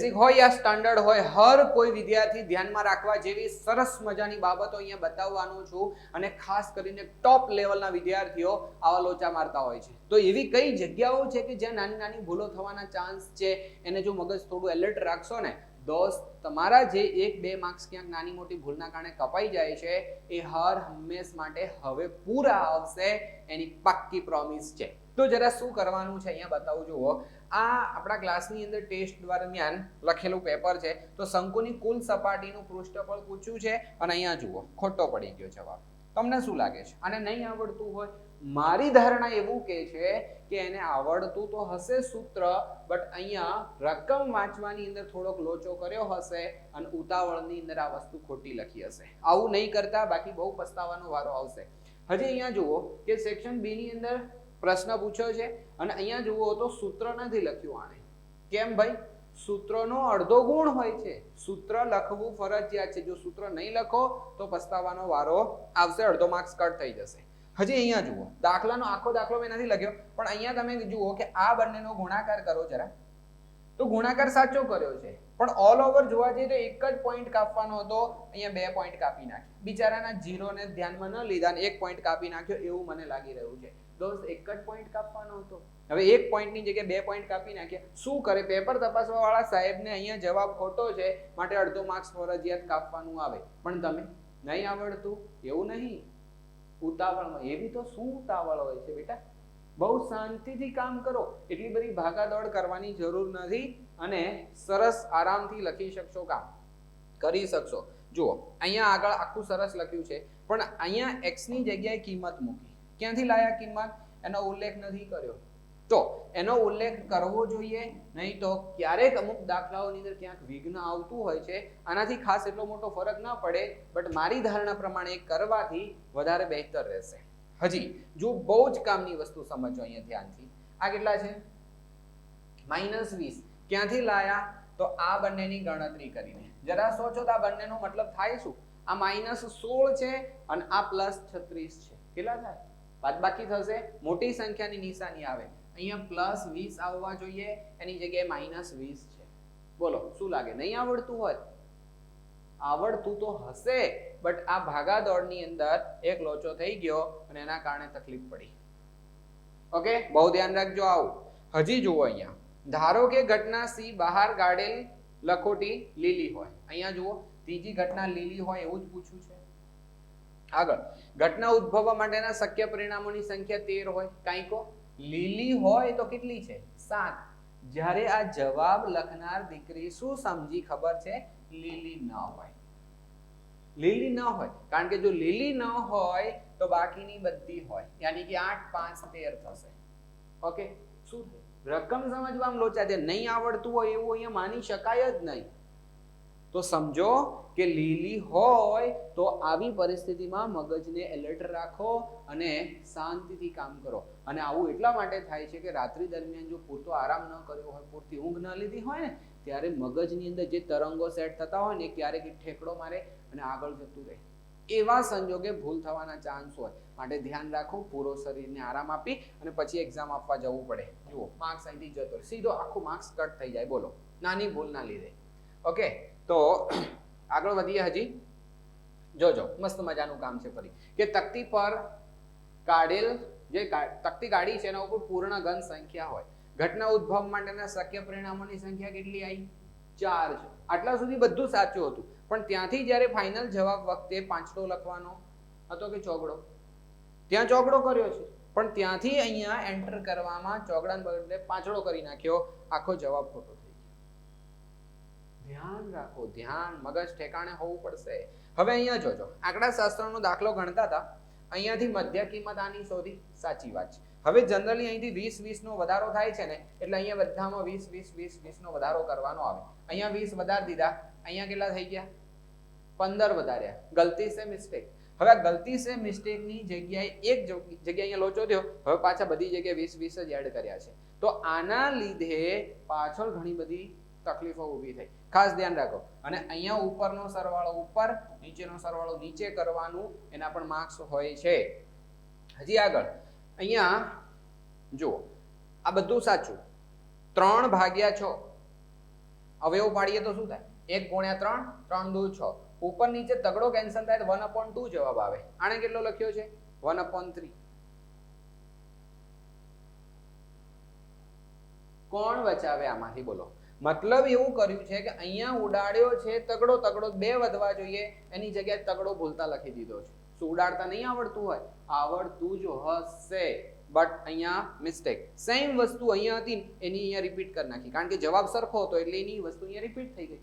Basic હોય યા standard હોય, હર કોઈ વિદ્યાર્થી ધ્યાનમાં રાખવા જેવી સરસ મજાની બાબતો અહીંયા બતાવવાનું છું અને ખાસ કરીને ટોપ લેવલના વિદ્યાર્થીઓ આવા લોચા મારતા હોય છે. તો એવી કઈ જગ્યાઓ છે કે જ્યાં નાની નાની ભૂલો થવાના ચાન્સ છે? એને જો મગજ થોડું એલર્ટ રાખશો ને, દોસ્ત, તમારા જે એક બે માર્ક્સ ક્યાંક નાની મોટી ભૂલના કારણે કપાઈ જાય છે, એ હર હંમેશ માટે હવે પૂરા આવશે, એની પાક્કી પ્રોમિસ છે. તો જરા શું કરવાનું છે અહીંયા બતાવું, જુઓ. આ આપણા ક્લાસની અંદર ટેસ્ટ દરમિયાન લખેલું પેપર છે. તો શંકુની કુલ સપાટીનું પૃષ્ઠફળ પૂછ્યું છે અને અહીંયા જુઓ, ખોટો પડી ગયો જવાબ. તમને શું લાગે છે? અને નહીં આવડતું હોય? મારી ધારણા એવું કે છે કે એને આવડતું તો હશે સૂત્ર, બટ અહીંયા રકમ વાંચવાની અંદર થોડોક લોચો કર્યો હશે અને ઉતાવળની અંદર આ વસ્તુ ખોટી લખી હશે. આવું નહીં કરતા, બાકી બહુ પસ્તાવાનો વારો આવશે. હજી અહીંયા જુઓ કે સેક્શન બી ની અંદર પ્રશ્ન પૂછ્યો છે. અને અહીંયા જુઓ તો સૂત્ર નથી લખ્યું આણે કેમ ભાઈ? સૂત્રનો અડધો ગુણ હોય છે. સૂત્ર લખવું ફરજિયાત છે. જો સૂત્ર નહીં લખો, તો પસ્તાવાનો વારો આવશે. અડધો માર્ક્સ કટ થઈ જશે. હજી અહીંયા જુઓ. દાખલાનો આખો દાખલો મેં નથી લખ્યો. પણ અહીંયા તમે જુઓ કે આ બંનેનો ગુણાકાર કરો જરા. તો ગુણાકાર સાચો કર્યો છે. પણ ઓલ ઓવર જોવા જઈએ તો એક જ પોઈન્ટ કાપવાનો હતો. અહીંયા બે પોઈન્ટ કાપી નાખ્યા. બિચારાના જીરોને ધ્યાનમાં ન લીધા ને એક પોઈન્ટ કાપી નાખ્યો. એવું મને લાગી રહ્યું છે. દોસ્ત એક જ પોઈન્ટ કાપવાનો હતો. હવે એક પોઈન્ટની જગ્યાએ બે પોઈન્ટ કાપી નાખ્યા. શું કરે? પેપર તપાસવાવાળા સાહેબને અહીંયા જવાબ ખોટો છે, માટે અડધો માર્ક્સ ફરજિયાત કાપવાનું આવે. પણ તમે નહીં આવડતું? એવું નહીં. ઉતાવળમાં એવી તો શું ઉતાવળ હોય છે બેટા? બહુ શાંતિથી કામ કરો. એટલી બધી ભાગાદોડ કરવાની જરૂર નથી અને સરસ આરામથી લખી શકશો કામ. કરી શકશો. જુઓ, અહીંયા આગળ આખું સરસ લખ્યું છે. પણ અહીંયા એક્સની જગ્યાએ કિંમત મૂકી. ક્યાંથી લાયા કિંમત? એનો ઉલ્લેખ નથી કર્યો. તો એનો ઉલ્લેખ કરવો જોઈએ, નહીં તો ક્યારેક અમુક દાખલાઓની અંદર ક્યાંક વિઘ્ન આવતું હોય છે. આનાથી ખાસ એટલો મોટો ફરક ન પડે, બટ મારી ધારણા પ્રમાણે કરવાથી વધારે બહેતર રહેશે. હજી, જો બહુ જ કામની વસ્તુ સમજો અહીંયા ધ્યાનથી. આ કેટલા છે? માઇનસ વીસ. ક્યાંથી લાયા? તો આ બંનેની ગણતરી કરીને. જરા સોચો તો આ બંનેનો મતલબ થાય શું? આ માઇનસ સોળ છે અને આ પ્લસ છત્રીસ છે. કેટલા થાય? બાદબાકી થશે, મોટી સંખ્યાની નિશાની આવે. અહીંયા પ્લસ વીસ આવવા જોઈએ, એની જગ્યાએ માઇનસ વીસ છે. બોલો, શું લાગે? નહીં આવડતું હોય? આવડતું તો હશે બટ આ ભાગાદોડની અંદર એક લોચો થઈ ગયો અને એના કારણે તકલીફ પડી. ઓકે બહુ ધ્યાન રાખજો આવું. હજી જુઓ અહીંયા. ધારો કે ઘટના સી બહાર ગાડેલ લખોટી લીલી હોય. અહીંયા જુઓ, ત્રીજી ઘટના લીલી હોય એવું જ પૂછ્યું છે. આગળ. ઘટના ઉદ્ભવવા માટેના શક્ય પરિણામોની સંખ્યા તેર હોય. કાંઈકો લીલી હોય તો કેટલી છે? સાત. જ્યારે આ જવાબ લખનાર દીકરી શું સમજી ખબર છે? લીલી ન હોય. લીલી ન હોય. કારણ કે જો લીલી ન હોય તો બાકીની બધી હોય. યાની કે આઠ, પાંચ, તેર થશે. ઓકે? શું રકમ સમજવામાં લોચા છે. નહીં આવડતું હોય એવું અહીંયા માની શકાય જ નહીં. તો સમજો કે લીલી હોય તો આવી પરિસ્થિતિમાં મગજને એલર્ટ રાખો અને શાંતિથી કામ કરો. અને આવું એટલા માટે થાય છે કે રાત્રિ દરમિયાન જો પૂરતો આરામ ન કર્યો હોય, પૂરતી ઊંઘ ન લીધી હોય ને, ત્યારે મગજની અંદર જે તરંગો સેટ થતા હોય ને ક્યારેક ઠેકડો મારે અને આગળ જતું રહે. એવા સંજોગે ભૂલ થવાના ચાન્સ હોય. માટે ધ્યાન રાખો, પૂરો શરીરને આરામ આપી અને પછી એક્ઝામ આપવા જવું પડે. જુઓ માર્ક્સ અહીંથી જતો. સીધો આખું માર્ક્સ કટ થઈ જાય. બોલો, નાની ભૂલના લીધે. ઓકે તો આગળ વધીએ હજી. જોજો, મસ્ત મજાનું કામ છે ફરી. કે તકતી પર કાઢેલ જે તકતી કાઢી છે એના ઉપર પૂર્ણ ઘન સંખ્યા હોય. ઘટના ઉદ્ભવ માટેના શક્ય પરિણામોની સંખ્યા કેટલી આવી ચાર છે. આટલા સુધી બધું સાચું હતું. પણ ત્યાંથી જ્યારે ફાઇનલ જવાબ વખતે પાંચડો લખવાનો હતો કે ચોગડો? ત્યાં ચોગડો કર્યો છે. પણ ત્યાંથી અહીંયા એન્ટર કરવામાં ચોગડાને બદલે પાંચડો કરી નાખ્યો. આખો જવાબ ખોટો થઈ ગયો. ધ્યાન રાખો, ધ્યાન, મગજ ઠેકાણે હોવું પડશે. હવે અહીંયા જોજો આંકડા શાસ્ત્રનો દાખલો ગણતા હતા. અહીંયાથી મધ્ય કિંમત આની શોધી, સાચી વાત છે. હવે જનરલી અહીંથી વીસ વીસ નો વધારો થાય છે ને, એટલે અહીંયા બધામાં વીસ વીસ વીસ વીસ નો વધારો કરવાનો આવે. અહીંયા વીસ વધારી દીધા, અહીંયા કેટલા થઈ ગયા? પંદર વધાર્યા. ગલતી સે મિસ્ટેક હવે આ ગલતી સે મિસ્ટેકની જગ્યાએ એક જગ- જગ્યાએ અહીંયા લોચો થયો, હવે પાછા બધી જગ્યાએ વીસ વીસ જ એડ કર્યા છે. તો આના લીધે પાછળ ઘણી બધી તકલીફો ઊભી થઈ. ખાસ ધ્યાન રાખો. અને અહીંયા ઉપરનો સરવાળો ઉપર, નીચેનો સરવાળો નીચે કરવાનું એના પણ માર્ક્સ હોય છે. હજી આગળ. અહીંયા જુઓ. આ બધું સાચું. ત્રણ ભાગ્યા છ. અવયવ પાડીએ તો શું થાય? એક ગુણ્યા ત્રણ ત્રણ દુ છ. ઉપર નીચે તગડો કેન્સલ થાય વન અપોન ટુ જવાબ આવે. આને કેટલો લખ્યો છે? વન અપોન થ્રી કોણ બચાવે આમાંથી? બોલો. મતલબ એવું કર્યું છે કે અહીંયા ઉડાડ્યો છે, તગડો તગડો બે વધવા જોઈએ, એની જગ્યાએ તગડો ભૂલતા લખી દીધો છે. શું ઉડાડતા નહીં આવડતું હોય? આવડતું જ હશે. બટ અહીંયા મિસ્ટેક સેમ વસ્તુ અહીંયા હતી એની અહીંયા રિપીટ કરી નાખી. કારણ કે જવાબ સરખો હતો, એટલે એની વસ્તુ અહીંયા રિપીટ થઈ ગઈ.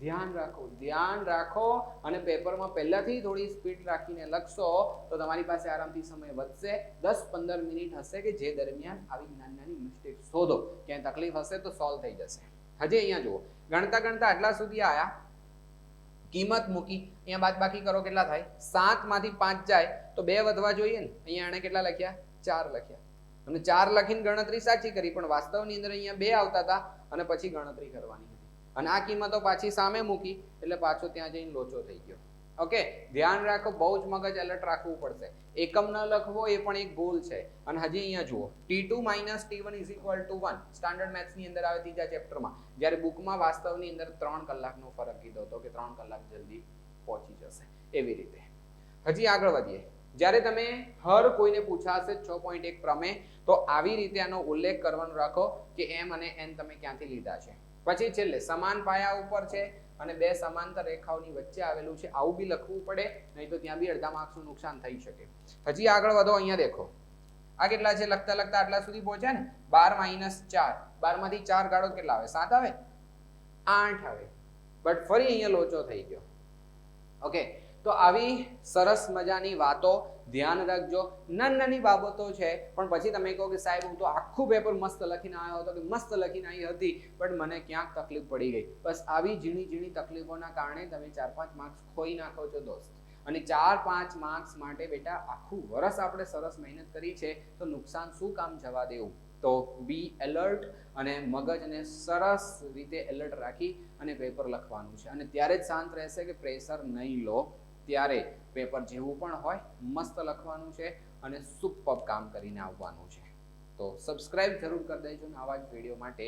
ધ્યાન રાખો ધ્યાન રાખો અને પેપરમાં પહેલાથી થોડી સ્પીડ રાખીને લખશો તો તમારી પાસે આરામથી સમય વધશે. દસ પંદર મિનિટ હશે કે જે દરમિયાન આવી નાની નાની મિસ્ટેક શોધો. ક્યાંય તકલીફ હશે તો સોલ્વ થઈ જશે. હજી અહીંયા જુઓ. ગણતા ગણતા આટલા સુધી આયા. કિંમત મૂકી. અહીંયા બાદ બાકી કરો કેટલા થાય? સાતમાંથી પાંચ જાય. તો બે વધવા જોઈએ ને. અહીંયા એણે કેટલા લખ્યા? ચાર લખ્યા. અને ચાર લખીને ગણતરી સાચી કરી, પણ વાસ્તવની અંદર અહીંયા બે આવતા હતા અને પછી ગણતરી કરવાની અને આ કિંમતો પાછી સામે મૂકી, એટલે પાછો ત્યાં જઈને લોચો થઈ ગયો. ઓકે ધ્યાન રાખો, બહુ જ મગજ એલર્ટ રાખવું પડશે. એકમ ન લખવો એ પણ એક ભૂલ છે. અને હજી અહીંયા જુઓ T two minus T one is equal to one standard મેથ્સની અંદર આવે ત્રીજા ચેપ્ટરમાં જ્યારે બુકમાં વાસ્તવની અંદર ત્રણ કલાકનો ફરક કીધો હતો કે ત્રણ કલાક જલ્દી પહોંચી જશે. એવી રીતે. હજી આગળ વધીએ. જ્યારે તમે હર કોઈને પૂછાશે છ પોઈન્ટ એક પ્રમે તો આવી રીતે આનો ઉલ્લેખ કરવાનો રાખો કે એમ અને એન તમે ક્યાંથી લીધા છે? પછી છેલ્લે સમાન પાયા ઉપર છે અને બે સમાંતર રેખાઓની વચ્ચે આવેલું છે. આવું બી લખવું પડે, નહીં તો ત્યાં બી અડધા માર્ક્સનું નુકસાન થઈ શકે. હજી આગળ વધો, અહીંયા દેખો. આ કેટલા છે? લખતા લખતા આટલા સુધી પહોંચ્યા ને? બાર માઇનસ ચાર. બારમાંથી ચાર ગાળો કેટલા આવે? સાત આવે? આઠ આવે. બટ ફરી અહીંયા લોચો થઈ ગયો. ઓકે. તો આવી સરસ મજાની વાતો ધ્યાન રાખજો. નાની નાની બાબતો છે, પણ પછી તમે કહો કે સાહેબ, હું તો આખું પેપર મસ્ત લખીને આવ્યો હતો કે મસ્ત લખીને આવી હતી, પણ મને ક્યાંક તકલીફ પડી ગઈ. બસ આવી ઝીણી ઝીણી તકલીફોના કારણે તમે ચાર પાંચ માર્ક્સ ખોઈ નાખો છો દોસ્ત. અને ચાર પાંચ માર્ક્સ માટે બેટા આખું વરસ આપણે સરસ મહેનત કરી છે, તો નુકસાન શું કામ જવા દેવું? તો બી એલર્ટ અને મગજને સરસ રીતે એલર્ટ રાખી અને પેપર લખવાનું છે. અને ત્યારે જ શાંત રહેશે કે પ્રેશર નહીં લો. ત્યારે પેપર જેવું પણ હોય, મસ્ત લખવાનું છે અને સુપર કામ કરીને આવવાનું છે. તો સબસ્ક્રાઇબ જરૂર કરી દેજો ને આવા જ વીડિયો માટે